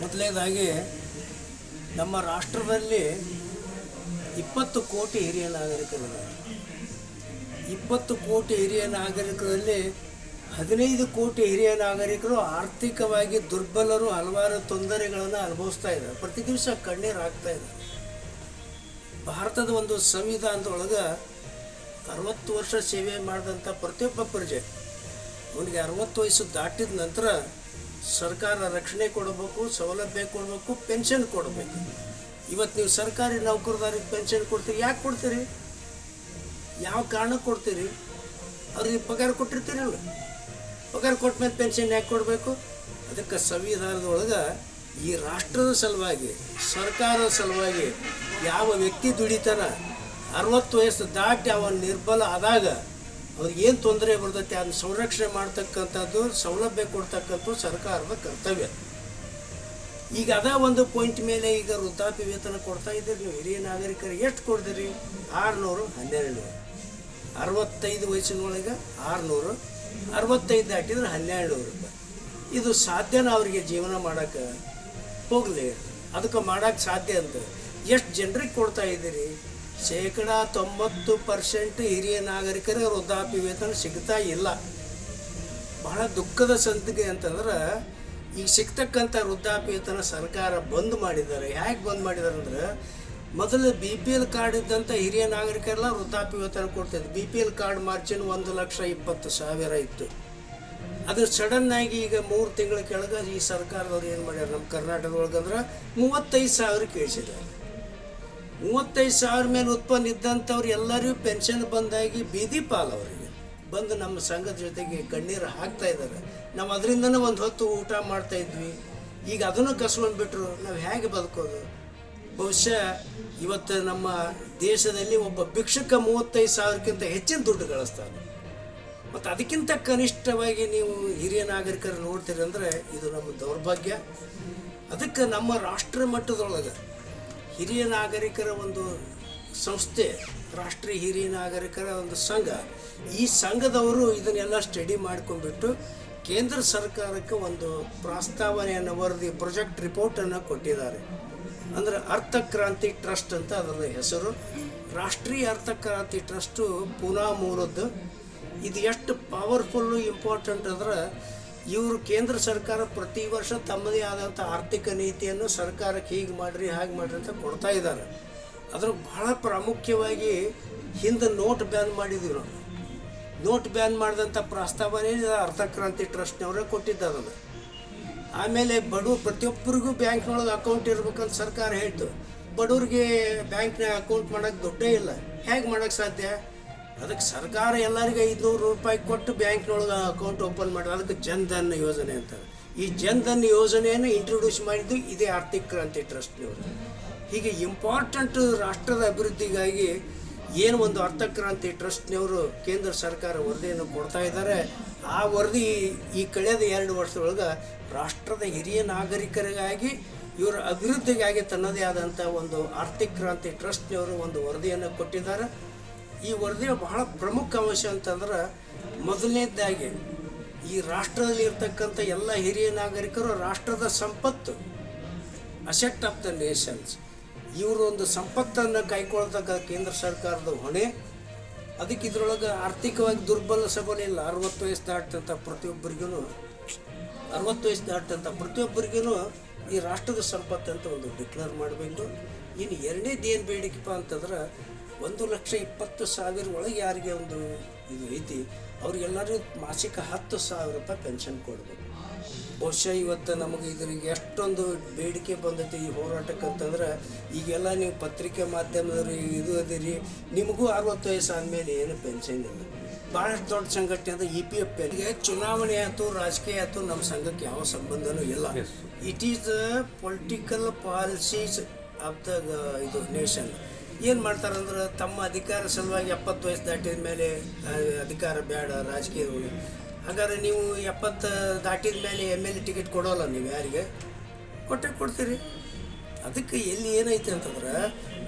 ಮೊದಲನೇದಾಗಿ ನಮ್ಮ ರಾಷ್ಟ್ರದಲ್ಲಿ ಇಪ್ಪತ್ತು ಕೋಟಿ ಹಿರಿಯ ನಾಗರಿಕರಿದ್ದಾರೆ. ಇಪ್ಪತ್ತು ಕೋಟಿ ಹಿರಿಯ ನಾಗರಿಕರಲ್ಲಿ ಹದಿನೈದು ಕೋಟಿ ಹಿರಿಯ ನಾಗರಿಕರು ಆರ್ಥಿಕವಾಗಿ ದುರ್ಬಲರು, ಹಲವಾರು ತೊಂದರೆಗಳನ್ನು ಅನುಭವಿಸ್ತಾ ಇದ್ದಾರೆ. ಪ್ರತಿ ದಿವಸ ಕಣ್ಣೀರು ಹಾಕ್ತಾ ಭಾರತದ ಒಂದು ಸಂವಿಧಾನದೊಳಗೆ ಅರವತ್ತು ವರ್ಷ ಸೇವೆ ಮಾಡಿದಂಥ ಪ್ರತಿಯೊಬ್ಬ ಪ್ರಜೆ, ಅವನಿಗೆ ಅರವತ್ತು ವಯಸ್ಸು ದಾಟಿದ ನಂತರ ಸರ್ಕಾರ ರಕ್ಷಣೆ ಕೊಡಬೇಕು, ಸೌಲಭ್ಯ ಕೊಡಬೇಕು ಪೆನ್ಷನ್ ಕೊಡಬೇಕು. ಇವತ್ತು ನೀವು ಸರ್ಕಾರಿ ನೌಕರದಾರಿಗೆ ಪೆನ್ಷನ್ ಕೊಡ್ತೀರಿ, ಯಾಕೆ ಕೊಡ್ತೀರಿ? ಯಾವ ಕಾರಣಕ್ಕೆ ಕೊಡ್ತೀರಿ? ಅವ್ರಿಗೆ ಪಗಾರ ಕೊಟ್ಟಿರ್ತೀರಲ್ಲ. ಪಗಾರ ಕೊಟ್ಟ ಮೇಲೆ ಪೆನ್ಷನ್ ಯಾಕೆ ಕೊಡಬೇಕು? ಅದಕ್ಕೆ ಸಂವಿಧಾನದೊಳಗೆ ಈ ರಾಷ್ಟ್ರದ ಸಲುವಾಗಿ, ಸರ್ಕಾರದ ಸಲುವಾಗಿ ಯಾವ ವ್ಯಕ್ತಿ ದುಡಿತಾನ, ಅರವತ್ತು ವಯಸ್ಸು ದಾಟಿ ಅವನು ನಿರ್ಬಲ ಆದಾಗ ಅವ್ರಿಗೆ ಏನು ತೊಂದರೆ ಬರ್ತೈತೆ, ಅದನ್ನ ಸಂರಕ್ಷಣೆ ಮಾಡ್ತಕ್ಕಂಥದ್ದು, ಸೌಲಭ್ಯ ಕೊಡ್ತಕ್ಕಂಥದ್ದು ಸರ್ಕಾರದ ಕರ್ತವ್ಯ. ಈಗ ಅದ ಒಂದು ಪಾಯಿಂಟ್ ಮೇಲೆ ಈಗ ವೃದ್ಧಾಪ್ಯ ವೇತನ ಕೊಡ್ತಾ ಇದ್ದೀರಿ ನೀವು. ಹಿರಿಯ ನಾಗರಿಕರಿಗೆ ಎಷ್ಟು ಕೊಡ್ತೀರಿ? ಆರುನೂರು ಹನ್ನೆರಡು ನೂರು ಅರವತ್ತೈದು ವಯಸ್ಸಿನೊಳಗೆ ಆರುನೂರು, ಅರವತ್ತೈದು ದಾಟಿದ್ರೆ ಹನ್ನೆರಡು ನೂರು ರೂಪಾಯಿ. ಇದು ಸಾಧ್ಯನ ಅವರಿಗೆ ಜೀವನ ಮಾಡೋಕ್ಕೆ ಹೋಗಲಿ. ಅದಕ್ಕೆ ಮಾಡೋಕ್ಕೆ ಸಾಧ್ಯ ಅಂತ. ಎಷ್ಟು ಜನರಿಗೆ ಕೊಡ್ತಾ ಇದ್ದೀರಿ? ಶೇಕಡ ತೊಂಬತ್ತು ಪರ್ಸೆಂಟ್ ಹಿರಿಯ ನಾಗರಿಕರಿಗೆ ವೃದ್ಧಾಪ್ಯ ವೇತನ ಸಿಗ್ತಾ ಇಲ್ಲ. ಬಹಳ ದುಃಖದ ಸಂತಿಗೆ ಅಂತಂದ್ರೆ, ಈಗ ಸಿಗ್ತಕ್ಕಂಥ ವೃದ್ಧಾಪ್ಯ ವೇತನ ಸರ್ಕಾರ ಬಂದ್ ಮಾಡಿದ್ದಾರೆ. ಯಾಕೆ ಬಂದ್ ಮಾಡಿದ್ದಾರೆ ಅಂದ್ರೆ, ಮೊದಲು ಬಿ ಪಿ ಎಲ್ ಕಾರ್ಡ್ ಇದ್ದಂಥ ಹಿರಿಯ ನಾಗರಿಕರೆಲ್ಲ ವೃದ್ಧಾಪ್ಯ ವೇತನ ಕೊಡ್ತಿದ್ರು. B P L card margin ಒಂದು ಲಕ್ಷ ಇಪ್ಪತ್ತು ಸಾವಿರ ಇತ್ತು. ಅದು ಸಡನ್ ಆಗಿ ಈಗ ಮೂರು ತಿಂಗಳ ಕೆಳಗೆ ಈ ಸರ್ಕಾರದವ್ರು ಏನು ಮಾಡ್ಯಾರ? ನಮ್ಮ ಕರ್ನಾಟಕದೊಳಗಂದ್ರೆ ಮೂವತ್ತೈದು ಸಾವಿರ ಕೇಳಿಸಿದ್ದಾರೆ. ಮೂವತ್ತೈದು ಸಾವಿರ ಮೇಲೆ ಉತ್ಪನ್ನ ಇದ್ದಂಥವ್ರು ಎಲ್ಲರಿಗೂ ಪೆನ್ಷನ್ ಬಂದಾಗಿ ಬೀದಿ ಪಾಲವರಿಗೆ ಬಂದು ನಮ್ಮ ಸಂಘದ ಜೊತೆಗೆ ಕಣ್ಣೀರು ಹಾಕ್ತಾ ಇದ್ದಾರೆ. ನಾವು ಅದರಿಂದನೂ ಒಂದು ಹೊತ್ತು ಊಟ ಮಾಡ್ತಾ ಇದ್ವಿ. ಈಗ ಅದನ್ನು ಕಸ್ಕೊಂಡ್ಬಿಟ್ರು ನಾವು ಹೇಗೆ ಬದುಕೋದು? ಬಹುಶಃ ಇವತ್ತು ನಮ್ಮ ದೇಶದಲ್ಲಿ ಒಬ್ಬ ಭಿಕ್ಷುಕ ಮೂವತ್ತೈದು ಸಾವಿರಕ್ಕಿಂತ ಹೆಚ್ಚಿನ ದುಡ್ಡು ಗಳಿಸ್ತಾನೆ. ಮತ್ತು ಅದಕ್ಕಿಂತ ಕನಿಷ್ಠವಾಗಿ ನೀವು ಹಿರಿಯ ನಾಗರಿಕರು ನೋಡ್ತೀರಿ ಅಂದರೆ ಇದು ನಮ್ಮ ದೌರ್ಭಾಗ್ಯ. ಅದಕ್ಕೆ ನಮ್ಮ ರಾಷ್ಟ್ರ ಮಟ್ಟದೊಳಗೆ ಹಿರಿಯ ನಾಗರಿಕರ ಒಂದು ಸಂಸ್ಥೆ, ರಾಷ್ಟ್ರೀಯ ಹಿರಿಯ ನಾಗರಿಕರ ಒಂದು ಸಂಘ, ಈ ಸಂಘದವರು ಇದನ್ನೆಲ್ಲ ಸ್ಟಡಿ ಮಾಡ್ಕೊಂಡ್ಬಿಟ್ಟು ಕೇಂದ್ರ ಸರ್ಕಾರಕ್ಕೆ ಒಂದು ಪ್ರಸ್ತಾವನೆಯನ್ನು ವರದಿ, ಪ್ರೊಜೆಕ್ಟ್ ರಿಪೋರ್ಟನ್ನು ಕೊಟ್ಟಿದ್ದಾರೆ. ಅಂದರೆ ಅರ್ಥಕ್ರಾಂತಿ ಟ್ರಸ್ಟ್ ಅಂತ ಅದರ ಹೆಸರು. ರಾಷ್ಟ್ರೀಯ ಅರ್ಥಕ್ರಾಂತಿ ಟ್ರಸ್ಟು ಪುನಾ ಮೂಲದ್ದು ಇದು ಎಷ್ಟು ಪವರ್ಫುಲ್ಲು ಇಂಪಾರ್ಟೆಂಟ್ ಅಂದ್ರೆ ಇವರು ಕೇಂದ್ರ ಸರ್ಕಾರ ಪ್ರತಿ ವರ್ಷ ತಮ್ಮದೇ ಆದಂಥ ಆರ್ಥಿಕ ನೀತಿಯನ್ನು ಸರ್ಕಾರಕ್ಕೆ ಹೀಗೆ ಮಾಡಿರಿ, ಹಾಗೆ ಮಾಡಿರಿ ಅಂತ ಕೊಡ್ತಾ ಇದ್ದಾರೆ. ಅದ್ರ ಬಹಳ ಪ್ರಾಮುಖ್ಯವಾಗಿ ಹಿಂದೆ ನೋಟ್ ಬ್ಯಾನ್ ಮಾಡಿದ್ವಿ ನೋಟ್ ಬ್ಯಾನ್ ಮಾಡಿದಂಥ ಪ್ರಸ್ತಾವನೆ ಅರ್ಥಕ್ರಾಂತಿ ಟ್ರಸ್ಟ್ನವರೇ ಕೊಟ್ಟಿದ್ದದನ್ನು ಆಮೇಲೆ ಬಡವ್ರು ಪ್ರತಿಯೊಬ್ಬರಿಗೂ ಬ್ಯಾಂಕ್ನೊಳಗೆ ಅಕೌಂಟ್ ಇರ್ಬೇಕಂತ ಸರ್ಕಾರ ಹೇಳ್ತು. ಬಡವ್ರಿಗೆ ಬ್ಯಾಂಕ್ನಾಗ ಅಕೌಂಟ್ ಮಾಡೋಕ್ಕೆ ದುಡ್ಡೇ ಇಲ್ಲ. ಹೇಗೆ ಮಾಡೋಕ್ಕೆ ಸಾಧ್ಯ? ಅದಕ್ಕೆ ಸರ್ಕಾರ ಎಲ್ಲರಿಗೂ ಐದುನೂರು ರೂಪಾಯಿ ಕೊಟ್ಟು ಬ್ಯಾಂಕ್ನೊಳಗೆ ಅಕೌಂಟ್ ಓಪನ್ ಮಾಡೋದು ಅದಕ್ಕೆ ಜನ್ಧನ್ ಯೋಜನೆ ಅಂತಾರೆ. ಈ ಜನ್ಧನ್ ಯೋಜನೆಯನ್ನು ಇಂಟ್ರೊಡ್ಯೂಸ್ ಮಾಡಿದ್ದು ಇದೇ ಆರ್ಥಿಕ ಕ್ರಾಂತಿ ಟ್ರಸ್ಟ್ನವರು ಹೀಗೆ ಇಂಪಾರ್ಟೆಂಟ್ ರಾಷ್ಟ್ರದ ಅಭಿವೃದ್ಧಿಗಾಗಿ ಏನು ಒಂದು ಅರ್ಥಕ್ರಾಂತಿ ಟ್ರಸ್ಟ್ನವರು ಕೇಂದ್ರ ಸರ್ಕಾರ ವರದಿಯನ್ನು ಕೊಡ್ತಾ ಇದ್ದಾರೆ, ಆ ವರದಿ ಈ ಕಳೆದ ಎರಡು ವರ್ಷದೊಳಗೆ ರಾಷ್ಟ್ರದ ಹಿರಿಯ ನಾಗರಿಕರಿಗಾಗಿ, ಇವರ ಅಭಿವೃದ್ಧಿಗಾಗಿ ತನ್ನದೇ ಆದಂಥ ಒಂದು ಆರ್ಥಿಕ ಕ್ರಾಂತಿ ಟ್ರಸ್ಟ್ನವರು ಒಂದು ವರದಿಯನ್ನು ಕೊಟ್ಟಿದ್ದಾರೆ. ಈ ವರದಿಯ ಬಹಳ ಪ್ರಮುಖ ಅಂಶ ಅಂತಂದ್ರೆ ಮೊದಲನೇದಾಗಿ ಈ ರಾಷ್ಟ್ರದಲ್ಲಿ ಇರ್ತಕ್ಕಂಥ ಎಲ್ಲ ಹಿರಿಯ ನಾಗರಿಕರು ರಾಷ್ಟ್ರದ ಸಂಪತ್ತು. ಅಸೆಟ್ ಆಫ್ ದ ನೇಷನ್ಸ್ ಇವರು ಒಂದು ಸಂಪತ್ತನ್ನು ಕೈಕೊಳ್ತಕ್ಕ ಕೇಂದ್ರ ಸರ್ಕಾರದ ಹೊಣೆ. ಅದಕ್ಕೆ ಇದ್ರೊಳಗೆ ಆರ್ಥಿಕವಾಗಿ ದುರ್ಬಲ ಸಬಲ ಇಲ್ಲ. ಅರವತ್ತು ವಯಸ್ಸು ದಾಟಂಥ ಪ್ರತಿಯೊಬ್ಬರಿಗೂ ಅರವತ್ತು ವಯಸ್ಸು ದಾಟಂಥ ಪ್ರತಿಯೊಬ್ಬರಿಗೂ ಈ ರಾಷ್ಟ್ರದ ಸಂಪತ್ತು ಅಂತ ಒಂದು ಡಿಕ್ಲೇರ್ ಮಾಡಬೇಕು ಇನ್ನು ಎರಡನೇದು ಏನು ಬೇಡಿಕೆಪ್ಪ ಅಂತಂದ್ರೆ ಒಂದು ಲಕ್ಷ ಇಪ್ಪತ್ತು ಸಾವಿರ ಒಳಗೆ ಯಾರಿಗೆ ಒಂದು ಇದು ಐತಿ ಅವ್ರಿಗೆಲ್ಲರೂ ಮಾಸಿಕ ಹತ್ತು ಸಾವಿರ ರೂಪಾಯಿ ಪೆನ್ಷನ್ ಕೊಡಬೇಕು. ಬಹುಶಃ ಇವತ್ತು ನಮಗೆ ಇದ್ರಿಗೆ ಎಷ್ಟೊಂದು ಬೇಡಿಕೆ ಬಂದೈತಿ ಈ ಹೋರಾಟಕ್ಕೆ ಅಂತಂದ್ರೆ ಈಗೆಲ್ಲ ನೀವು ಪತ್ರಿಕೆ ಮಾಧ್ಯಮದವ್ರು ಇದು ಅದಿರಿ ನಿಮಗೂ ಅರವತ್ತು ವಯಸ್ಸು ಆದಮೇಲೆ ಏನು ಪೆನ್ಷನ್ ಇಲ್ಲ. ಭಾಳಷ್ಟು ದೊಡ್ಡ ಸಂಘಟನೆ ಅಂದರೆ ಇ ಪಿ ಎಫ್ ಎಲ್ಗೆ ಚುನಾವಣೆ ಆಯಿತು ರಾಜಕೀಯ ಆಯಿತು ನಮ್ಮ ಸಂಘಕ್ಕೆ ಯಾವ ಸಂಬಂಧನೂ ಇಲ್ಲ. It is the political policies of the ಇದು ನೇಷನ್ ಏನು ಮಾಡ್ತಾರಂದ್ರೆ ತಮ್ಮ ಅಧಿಕಾರ ಸಲುವಾಗಿ ಎಪ್ಪತ್ತು ವಯಸ್ಸು ದಾಟಿದ ಮೇಲೆ ಅಧಿಕಾರ ಬೇಡ, ರಾಜಕೀಯ ಹಾಗಾದ್ರೆ ನೀವು ಎಪ್ಪತ್ತು ದಾಟಿದ ಮೇಲೆ ಎಂ ಎಲ್ ಎ ಟಿಕೆಟ್ ಕೊಡೋಲ್ಲ ನೀವು ಯಾರಿಗೆ? ಕೊಟ್ಟೆ ಕೊಡ್ತೀರಿ. ಅದಕ್ಕೆ ಎಲ್ಲಿ ಏನೈತೆ ಅಂತಂದ್ರೆ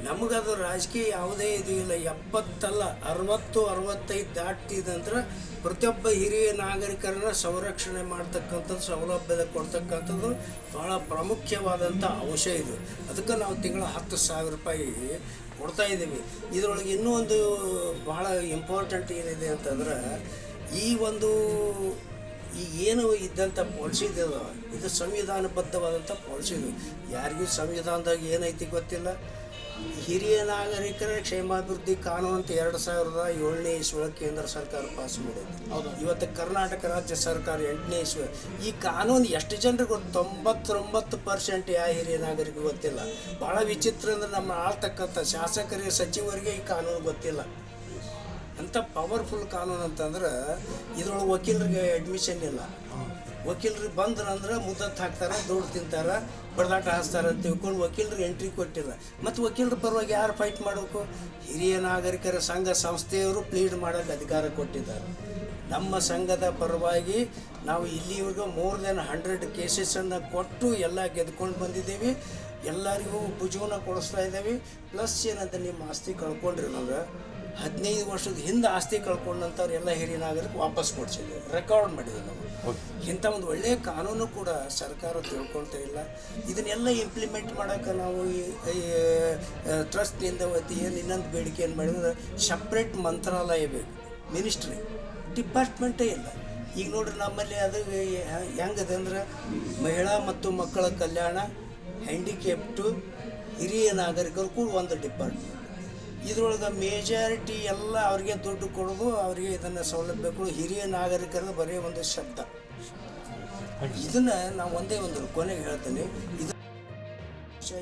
ನಮಗದು ರಾಜಕೀಯ ಯಾವುದೇ ಇದು ಇಲ್ಲ. ಎಪ್ಪತ್ತಲ್ಲ, ಅರವತ್ತು, ಅರವತ್ತೈದು ದಾಟ್ತಿದಂದ್ರೆ ಪ್ರತಿಯೊಬ್ಬ ಹಿರಿಯ ನಾಗರಿಕರನ್ನ ಸಂರಕ್ಷಣೆ ಮಾಡ್ತಕ್ಕಂಥದ್ದು, ಸೌಲಭ್ಯದ ಕೊಡ್ತಕ್ಕಂಥದ್ದು ಭಾಳ ಪ್ರಾಮುಖ್ಯವಾದಂಥ ಅಂಶ ಇದು. ಅದಕ್ಕೆ ನಾವು ತಿಂಗಳ ಹತ್ತು ಸಾವಿರ ರೂಪಾಯಿ ಕೊಡ್ತಾ ಇದ್ದೀವಿ. ಇದರೊಳಗೆ ಇನ್ನೂ ಒಂದು ಭಾಳ ಇಂಪಾರ್ಟೆಂಟ್ ಏನಿದೆ ಅಂತಂದ್ರೆ ಈ ಒಂದು ಈ ಏನು ಇದ್ದಂಥ ಪಾಲಿಸಿ ಇದೆಯಲ್ಲ ಇದು ಸಂವಿಧಾನಬದ್ಧವಾದಂಥ ಪಾಲಿಸಿ ಇದು. ಯಾರಿಗೂ ಸಂವಿಧಾನದಾಗ ಏನೈತಿ ಗೊತ್ತಿಲ್ಲ. ಹಿರಿಯ ನಾಗರಿಕರ ಕ್ಷೇಮಾಭಿವೃದ್ಧಿ ಕಾನೂನು ಅಂತ ಎರಡು ಸಾವಿರದ ಏಳನೇ ಇಸ್ವಿಯೊಳಗೆ ಕೇಂದ್ರ ಸರ್ಕಾರ ಪಾಸ್ ಮಾಡಿದೆ. ಇವತ್ತು ಕರ್ನಾಟಕ ರಾಜ್ಯ ಸರ್ಕಾರ ಎಂಟನೇ ಇಸ್ವಿ. ಈ ಕಾನೂನು ಎಷ್ಟು ಜನರಿಗೆ ತೊಂಬತ್ತೊಂಬತ್ತು ಪರ್ಸೆಂಟ್ ಯಾವ ಹಿರಿಯ ನಾಗರಿಕ ಗೊತ್ತಿಲ್ಲ. ಭಾಳ ವಿಚಿತ್ರ ಅಂದ್ರೆ ನಮ್ಮ ಆಳ್ತಕ್ಕಂಥ ಶಾಸಕರಿಗೆ ಸಚಿವರಿಗೆ ಈ ಕಾನೂನು ಗೊತ್ತಿಲ್ಲ. ಅಂಥ ಪವರ್ಫುಲ್ ಕಾನೂನು ಅಂತಂದ್ರೆ ಇದ್ರೊಳಗೆ ವಕೀಲರಿಗೆ ಅಡ್ಮಿಷನ್ ಇಲ್ಲ. ವಕೀಲರು ಬಂದ್ರ ಅಂದ್ರೆ ಮುದ್ದತ್ತು ಹಾಕ್ತಾರೆ ದುಡ್ಡು ತಿಂತಾರೆ, ಬಡದಾಟ ಹಾಸ್ತಾರೆ ಅಂತ ತಿಳ್ಕೊಂಡು ವಕೀಲರಿಗೆ ಎಂಟ್ರಿ ಕೊಟ್ಟಿಲ್ಲ ಮತ್ತು ವಕೀಲರ ಪರವಾಗಿ ಯಾರು ಫೈಟ್ ಮಾಡಬೇಕು? ಹಿರಿಯ ನಾಗರಿಕರ ಸಂಘ ಸಂಸ್ಥೆಯವರು ಪ್ಲೀಡ್ ಮಾಡೋಕ್ಕೆ ಅಧಿಕಾರ ಕೊಟ್ಟಿದ್ದಾರೆ. ನಮ್ಮ ಸಂಘದ ಪರವಾಗಿ ನಾವು ಇಲ್ಲಿವರೆಗೂ ಮೋರ್ ದೆನ್ ಹಂಡ್ರೆಡ್ ಕೇಸಸನ್ನು ಕೊಟ್ಟು ಎಲ್ಲ ಗೆದ್ಕೊಂಡು ಬಂದಿದ್ದೀವಿ. ಎಲ್ಲರಿಗೂ ಭುಜವನ್ನ ಕೊಡಿಸ್ತಾ ಇದ್ದೀವಿ. ಪ್ಲಸ್ ಏನಂತ ನಿಮ್ಮ ಆಸ್ತಿ ಕಳ್ಕೊಂಡ್ರಿ ನಾವು. ಹದಿನೈದು ವರ್ಷದ ಹಿಂದೆ ಆಸ್ತಿ ಕಳ್ಕೊಂಡಂಥವ್ರು ಎಲ್ಲ ಹಿರಿಯ ನಾಗರಿಕ ವಾಪಸ್ ಕೊಡ್ಸಿದ್ವಿ ರೆಕಾರ್ಡ್ ಮಾಡಿದ್ವಿ ನಾವು. ಇಂಥ ಒಂದು ಒಳ್ಳೆಯ ಕಾನೂನು ಕೂಡ ಸರ್ಕಾರ ತಿಳ್ಕೊಳ್ತಾ ಇಲ್ಲ. ಇದನ್ನೆಲ್ಲ ಇಂಪ್ಲಿಮೆಂಟ್ ಮಾಡೋಕ್ಕೆ ನಾವು ಈ ಟ್ರಸ್ಟ್ನಿಂದ ವತಿ ಏನು ಇನ್ನೊಂದು ಬೇಡಿಕೆ ಏನು ಮಾಡಿದ್ರೆ ಸಪ್ರೇಟ್ ಮಂತ್ರಾಲಯ ಬೇಕು. ಮಿನಿಸ್ಟ್ರಿ ಡಿಪಾರ್ಟ್ಮೆಂಟೇ ಇಲ್ಲ. ಈಗ ನೋಡ್ರಿ ನಮ್ಮಲ್ಲಿ ಅದು ಹೆಂಗದೆ ಅಂದ್ರೆ ಮಹಿಳಾ ಮತ್ತು ಮಕ್ಕಳ ಕಲ್ಯಾಣ ಹ್ಯಾಂಡಿಕ್ಯಾಪ್ಟು ಹಿರಿಯ ನಾಗರಿಕರು ಕೂಡ ಒಂದು ಡಿಪಾರ್ಟ್ಮೆಂಟ್ ಇದ್ರೊಳಗೆ ಮೇಜಾರಿಟಿ ಎಲ್ಲ ಅವ್ರಿಗೆ ದುಡ್ಡು ಕೊಡೋದು, ಅವರಿಗೆ ಇದನ್ನು ಸೌಲಭ್ಯಗಳು ಹಿರಿಯ ನಾಗರಿಕರ ಬರೀ ಒಂದು ಶಬ್ದ. ಇದನ್ನು ನಾವು ಒಂದೇ ಒಂದು ಕೊನೆಗೆ ಹೇಳ್ತೇನೆ. ಇದು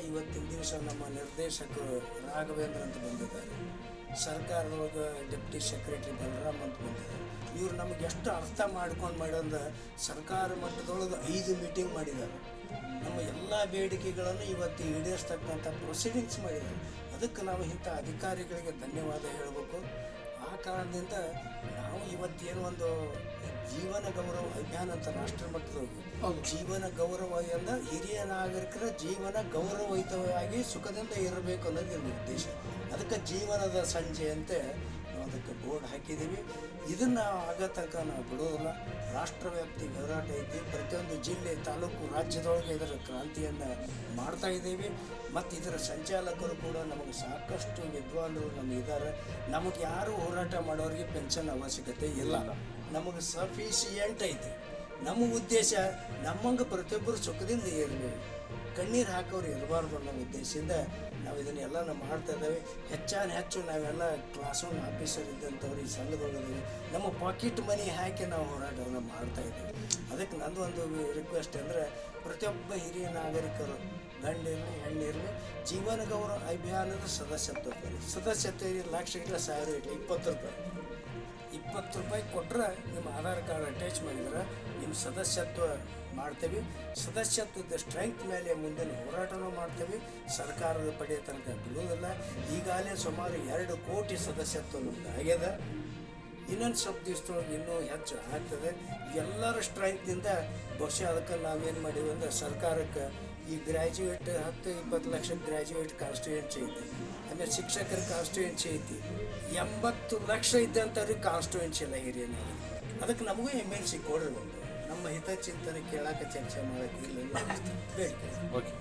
ಇವತ್ತಿನ ದಿವಸ ನಮ್ಮ ನಿರ್ದೇಶಕರು ರಾಘವೇಂದ್ರ ಅಂತ ಬಂದಿದ್ದಾರೆ. ಸರ್ಕಾರದೊಳಗೆ ಡೆಪ್ಟಿ ಸೆಕ್ರೆಟರಿ ಬಲರಾಮ್ ಅಂತ ಬಂದಿದ್ದಾರೆ. ಇವ್ರು ನಮಗೆ ಎಷ್ಟು ಅರ್ಥ ಮಾಡ್ಕೊಂಡು ಮಾಡ್ಯಂದ್ರೆ ಸರ್ಕಾರ ಮಟ್ಟದೊಳಗೆ ಐದು ಮೀಟಿಂಗ್ ಮಾಡಿದ್ದಾರೆ. ನಮ್ಮ ಎಲ್ಲ ಬೇಡಿಕೆಗಳನ್ನು ಇವತ್ತು ಈಡೇರಿಸ್ತಕ್ಕಂಥ ಪ್ರೊಸೀಡಿಂಗ್ಸ್ ಮಾಡಿದ್ದಾರೆ. ಅದಕ್ಕೆ ನಾವು ಇಂಥ ಅಧಿಕಾರಿಗಳಿಗೆ ಧನ್ಯವಾದ ಹೇಳಬೇಕು. ಆ ಕಾರಣದಿಂದ ನಾವು ಇವತ್ತೇನು ಒಂದು ಜೀವನ ಗೌರವ ಅಭಿಯಾನ ಅಂತ ರಾಷ್ಟ್ರ ಮಟ್ಟದ ಜೀವನ ಗೌರವ ಎಂದ ಹಿರಿಯ ನಾಗರಿಕರ ಜೀವನ ಗೌರವಯುತವಾಗಿ ಸುಖದಿಂದ ಇರಬೇಕು ಅನ್ನೋದು ನಮ್ಮ ಉದ್ದೇಶ ಅದಕ್ಕೆ ಜೀವನದ ಸಂಜೆ ಅಂತೆ ಅದಕ್ಕೆ ಬೋರ್ಡ್ ಹಾಕಿದ್ದೀವಿ. ಇದನ್ನು ಆಗೋ ತನಕ ನಾವು ಬಿಡೋದಿಲ್ಲ. ರಾಷ್ಟ್ರವ್ಯಾಪ್ತಿ ಹೋರಾಟ ಐತಿ. ಪ್ರತಿಯೊಂದು ಜಿಲ್ಲೆ, ತಾಲೂಕು, ರಾಜ್ಯದೊಳಗೆ ಇದರ ಕ್ರಾಂತಿಯನ್ನು ಮಾಡ್ತಾ ಇದ್ದೀವಿ. ಮತ್ತು ಇದರ ಸಂಚಾಲಕರು ಕೂಡ ನಮಗೆ ಸಾಕಷ್ಟು ವಿದ್ವಾಂಸರು ನಮಗೆ ಇದ್ದಾರೆ. ನಮಗೆ ಯಾರು ಹೋರಾಟ ಮಾಡೋರಿಗೆ ಪೆನ್ಷನ್ ಅವಶ್ಯಕತೆ ಇಲ್ಲ. ನಮಗೆ ಸಫಿಶಿಯೆಂಟ್ ಐತಿ. ನಮ್ಮ ಉದ್ದೇಶ ನಮ್ಮಂಗೆ ಪ್ರತಿಯೊಬ್ಬರು ಸುಖದಿಂದ ಇರಲಿ. ಕಣ್ಣೀರು ಹಾಕೋರು ಇರಬಾರ್ದು ಅನ್ನೋ ಉದ್ದೇಶದಿಂದ ನಾವು ಇದನ್ನೆಲ್ಲ ನಾವು ಮಾಡ್ತಾ ಇದ್ದೇವೆ. ಹೆಚ್ಚಾನ ಹೆಚ್ಚು ನಾವೆಲ್ಲ ಕ್ಲಾಸ್ ಒನ್ ಆಫೀಸರ್ ಇದ್ದಂಥವ್ರು ಈ ಸಂಘದೊಳಗಿದ್ದೀವಿ ನಮ್ಮ ಪಾಕೆಟ್ ಮನಿ ಹಾಕಿ ನಾವು ಹೋರಾಟವನ್ನು ಮಾಡ್ತಾ ಇದ್ದೀವಿ. ಅದಕ್ಕೆ ನಂದು ಒಂದು ರಿಕ್ವೆಸ್ಟ್ ಅಂದರೆ ಪ್ರತಿಯೊಬ್ಬ ಹಿರಿಯ ನಾಗರಿಕರು, ಗಂಡಿರಲಿ, ಹೆಣ್ಣಿರಲಿ ಜೀವನ ಗೌರವ ಅಭಿಯಾನದ ಸದಸ್ಯತ್ವ ಸದಸ್ಯತ್ವ ಲಕ್ಷ ಇರಲಿ ಸಾವಿರ ಇರಲಿ ಇಪ್ಪತ್ತು ರೂಪಾಯಿ. ಇಪ್ಪತ್ತು ರೂಪಾಯಿ ಕೊಟ್ಟರೆ ನಿಮ್ಮ ಆಧಾರ್ ಕಾರ್ಡ್ ಅಟ್ಯಾಚ್ ಮಾಡಿದ್ರೆ ನಿಮ್ಮ ಸದಸ್ಯತ್ವ ಮಾಡ್ತೇವೆ. ಸದಸ್ಯತ್ವದ ಸ್ಟ್ರೆಂತ್ ಮೇಲೆ ಮುಂದಿನ ಹೋರಾಟನೂ ಮಾಡ್ತೇವೆ. ಸರ್ಕಾರದ ಪಡೆಯ ತನಕ ಬಿಡುವುದಿಲ್ಲ. ಈಗಾಗಲೇ ಸುಮಾರು ಎರಡು ಕೋಟಿ ಸದಸ್ಯತ್ವ ನಮ್ದು ಆಗ್ಯದ ಇನ್ನೊಂದು ಸ್ವಲ್ಪ ದಿವಸದೊಳಗೆ ಇನ್ನೂ ಹೆಚ್ಚು ಆಗ್ತದೆ. ಎಲ್ಲರ ಸ್ಟ್ರೆಂತ್ನಿಂದ ಬಹುಶಃ ಅದಕ್ಕೆ ನಾವೇನು ಮಾಡೀವಿ ಅಂದರೆ ಸರ್ಕಾರಕ್ಕೆ ಈ ಗ್ರ್ಯಾಜುಯೇಟ್ ಹತ್ತು ಇಪ್ಪತ್ತು ಲಕ್ಷ ಗ್ರ್ಯಾಜುಯೇಟ್ ಕಾನ್ಸ್ಟಿಟ್ಯೂನ್ಸಿ ಐತಿ. ಆಮೇಲೆ ಶಿಕ್ಷಕರ ಕಾನ್ಸ್ಟಿಟ್ಯೂನ್ಸಿ ಐತಿ. ಎಂಬತ್ತು ಲಕ್ಷ ಇದ್ದಂಥವ್ರಿಗೆ ಕಾನ್ಸ್ಟಿಟ್ಯೂನ್ಸಿ ಇಲ್ಲ ಹಿರಿಯ ಅದಕ್ಕೆ ನಮಗೂ ಎಂ ಎಲ್ ಸಿ ಕೊಡ್ರಿ ನಮ್ಮ ಹಿತಚಿಂತನೆ ಕೇಳಕ್ಕೆ ಚರ್ಚೆ ಮಾಡೋಕ್ಕೆ ಇಲ್ಲ ಓಕೆ